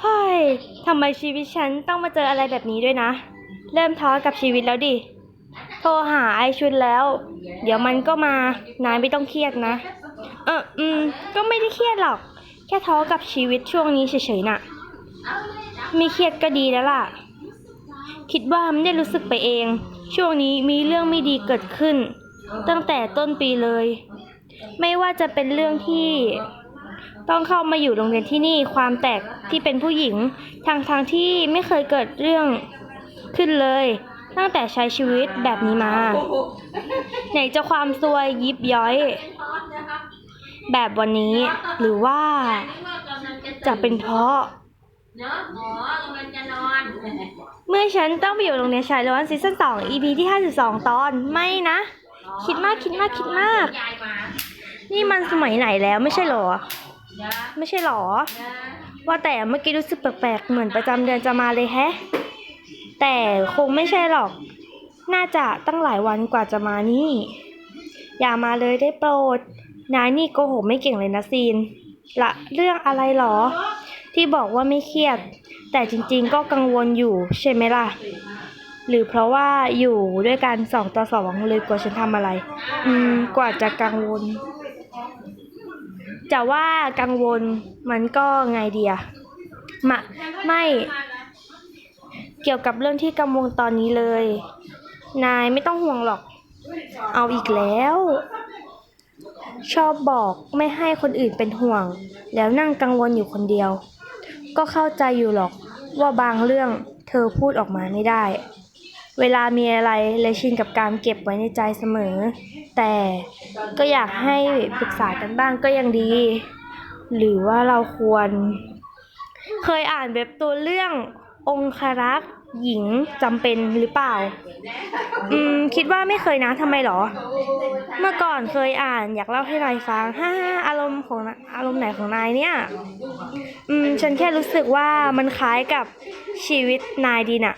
เฮ้ยทำไมชีวิตฉันต้องมาเจออะไรแบบนี้ด้วยนะ เริ่มท้อกับชีวิตแล้วดิ โทรหาไอชุนแล้ว เดี๋ยวมันก็มา นายไม่ต้องเครียดนะ เอออืม ก็ไม่ได้เครียดหรอก แค่ท้อกับชีวิตช่วงนี้เฉยๆน่ะ ไม่เครียดก็ดีแล้วล่ะ คิดว่าไม่ได้รู้สึกไปเอง ช่วงนี้มีเรื่องไม่ดีเกิดขึ้น ตั้งแต่ต้นปีเลย ไม่ว่าจะเป็นเรื่องที่ ต้องเข้ามาอยู่โรงเรียนที่นี่ความแตกที่เป็นผู้หญิงทางทางที่ไม่เคยเกิดเรื่องขึ้นเลย ตั้งแต่ใช้ชีวิตแบบนี้มา ไหนจะความซวยยิบย้อย แบบวันนี้หรือว่าจะเป็นเพราะเมื่อฉันต้องไปอยู่โรงเรียนชายล้วนซีซั่น2 EP ที่52ตอนไม่นะ คิดมากคิดมากคิดมาก นี่มันสมัยไหนแล้วไม่ใช่หรอ ไม่ใช่หรอนะว่าแต่เมื่อกี้รู้สึกแปลกๆ เหมือนประจำเดือนจะมาเลยแฮะ แต่คงไม่ใช่หรอก น่าจะตั้งหลายวันกว่าจะมานี่ อย่ามาเลยได้โปรด นายนี่โกหกไม่เก่งเลยนะซีน ละเรื่องอะไรหรอ ที่บอกว่าไม่เครียด แต่จริงๆก็กังวลอยู่ใช่ไหมล่ะ หรือเพราะว่าอยู่ด้วยกันสองต่อสองเลยกว่าฉันทำอะไร อืม กว่าจะกังวล จะว่ากังวลมันก็ไงเดียมะไม่เกี่ยวกับเรื่องที่กังวลตอนนี้เลย นายไม่ต้องห่วงหรอก เอาอีกแล้ว ชอบบอกไม่ให้คนอื่นเป็นห่วง แล้วนั่งกังวลอยู่คนเดียว ก็เข้าใจอยู่หรอกว่าบางเรื่องเธอพูดออกมาไม่ได้ เวลามีอะไรเลยชินกับการเก็บไว้ในใจเสมอ แต่ก็อยากให้ปรึกษากันบ้างก็ยังดี หรือว่าเราควร เคยอ่านเว็บตัวเรื่ององคารักษ์หญิงจำเป็นหรือเปล่า อืม คิดว่าไม่เคยนะทำไมหรอ เมื่อก่อนเคยอ่านอยากเล่าให้นายฟังฮ่าอารมณ์ของอารมณ์ไหนของนายเนี่ย อืม ฉันแค่รู้สึกว่ามันคล้ายกับชีวิตนายดีน่ะ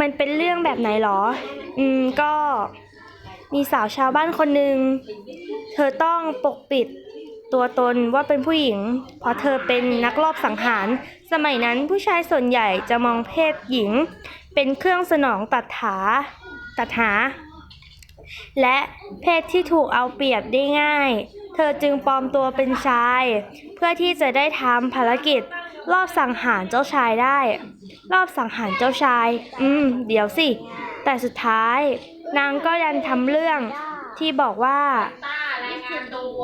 มันเป็นเรื่องแบบไหนหรอ อืม ก็มีสาวชาวบ้านคนหนึ่ง เธอต้องปกปิดตัวตนว่าเป็นผู้หญิง เพราะเธอเป็นนักลอบสังหาร สมัยนั้นผู้ชายส่วนใหญ่จะมองเพศหญิง เป็นเครื่องสนองตัดหาตัดหา และเพศที่ถูกเอาเปรียบได้ง่าย เธอจึงปลอมตัวเป็นชาย เพื่อที่จะได้ทำภารกิจ รอบสังหารเจ้าชายได้ รอบสังหารเจ้าชาย อืม เดี๋ยวสิ แต่สุดท้าย นางก็ยันทำเรื่องที่บอกว่าต้างานตัว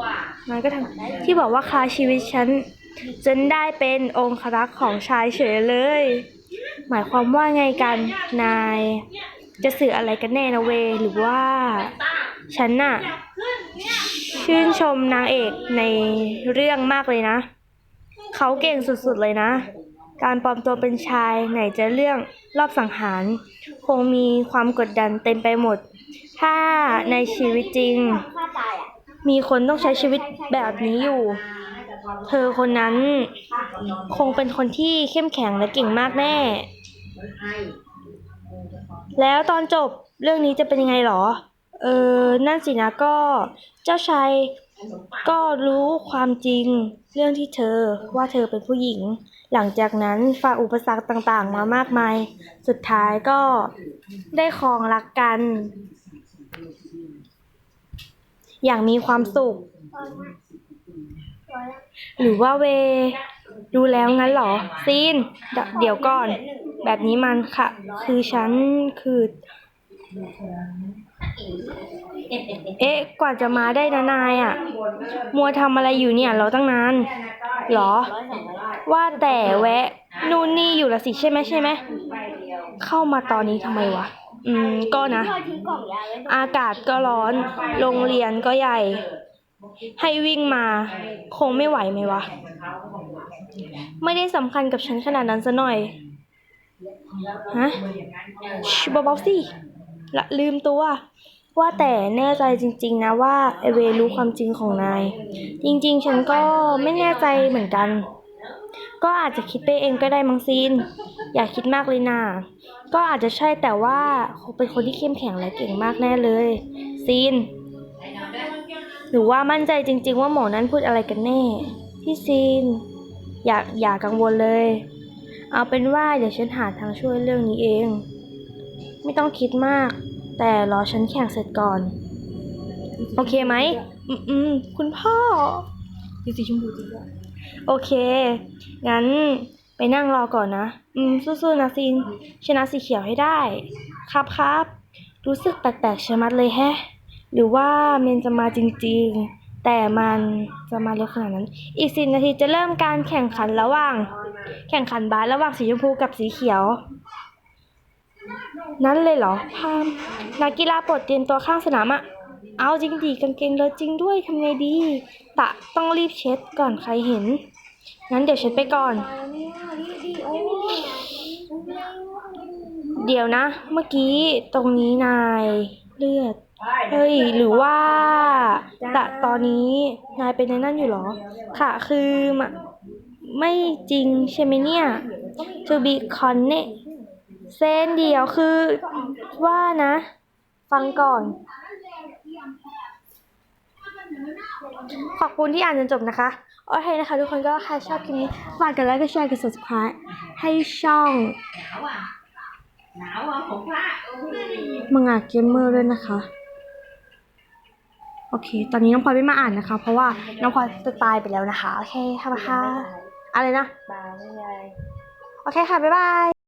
มันก็ทำที่บอกว่าคาชีวิตฉันจนได้เป็นองครักษ์ของชายเฉยเลย หมายความว่าไงกันนาย จะสื่ออะไรกันแน่นะเว หรือว่า ฉันน่ะ ชื่นชมนางเอกในเรื่องมากเลยนะ เขาเก่งสุดๆเลยนะ การปลอมตัวเป็นชายไหนจะเรื่องรอบสังหาร คงมีความกดดันเต็มไปหมด ถ้าในชีวิตจริง มีคนต้องใช้ชีวิตแบบนี้อยู่ เธอคนนั้น คงเป็นคนที่เข้มแข็งและเก่งมากแน่ แล้วตอนจบเรื่องนี้จะเป็นยังไงหรอ เออนั่นสินะก็ เจ้าชาย ก็รู้ความจริงเรื่องที่เธอว่าเธอเป็นผู้หญิง หลังจากนั้นฝ่าอุปสรรคต่างๆ มามากมาย สุดท้ายก็ได้ครองรักกัน อย่างมีความสุข หรือว่าเว ดูแล้วงั้นเหรอ ซีน เดเดี๋ยวก่อน แบบนี้มันค่ะ คือฉันคือ เอ๊ะ กว่าจะมาได้นะนายอะ มัวทำอะไรอยู่เนี่ย เราตั้งนานหรอ ว่าแต่แวะ นู่นนี่อยู่ละสิใช่ไหมใช่ไหม เข้ามาตอนนี้ทำไมวะ อืม ก็นะ อากาศก็ร้อน โรงเรียนก็ใหญ่ ให้วิ่งมา คงไม่ไหวไหมวะ ไม่ได้สำคัญกับฉันขนาดนั้นซะหน่อย ฮะชิเบาๆสิ ละลืมตัว ว่าแต่แน่ใจจริง ๆ นะว่าไอเวรู้ความจริงของนาย จริง ๆ ฉันก็ไม่แน่ใจเหมือนกัน ก็อาจจะคิดไปเองก็ได้มังซีน อย่าคิดมากเลยนะก็อาจจะใช่แต่ว่าคงเป็นคนที่เข้มแข็งและเก่งมากแน่เลย ซีน หรือว่ามั่นใจจริง ๆ ว่าหมอนั้นพูดอะไรกันแน่ พี่ซีน อย่าอย่ากังวลเลย เอาเป็นว่าเดี๋ยวฉันหาทางช่วยเรื่องนี้เอง ไม่ต้องคิดมาก แต่รอฉันแข่งเสร็จก่อน โอเคไหมอืมอืมคุณพ่อสีสีชมพูจริงด้วยโอเค งั้นไปนั่งรอก่อนนะ อืม สู้ๆนะซินชนะสีเขียวให้ได้ ครับครับ รู้สึกแปลกๆชะมัดเลยแฮะ หรือว่าเมนจะมาจริงๆ แต่มันจะมาเร็วขนาดนั้น อีกสินาทีจะเริ่มการแข่งขันระหว่าง แข่งขันบาสระหว่างสีชมพูกับสีเขียว นั้นเลยเหรอพามนักกีฬาโปรดเตรียมตัวข้างสนามอะเอาจริงดีกางเกงเลอะจริงด้วยทำไงดี ตะต้องรีบเช็ดก่อนใครเห็น งั้นเดี๋ยวเช็ดไปก่อน เดี๋ยวนะ เมื่อกี้ตรงนี้นายเลือด เฮ้ย หรือว่าตะตอนนี้นายเป็นในนั่นอยู่เหรอ ค่ะคือมไม่จริงใช่ไหมเนี่ย to be connect เส้นเดียวคือว่านะ ฟังก่อน ขอบคุณที่อ่านจนจบนะคะ โอเคนะคะ ทุกคนก็ใครชอบคลิปนี้ฝากกันไลค์กดแชร์กด subscribe ให้ช่องหนาวอะหนาวอะของพระโอ้ยมังงะเกมเมอร์ด้วยนะคะ โอเค ตอนนี้น้องพลอยไม่มาอ่านนะคะ เพราะว่าน้องพลอยจะตายไปแล้วนะคะ โอเคค่ะค่ะอะไรนะตาไม่ใหญ่โอเคค่ะ บ๊ายบาย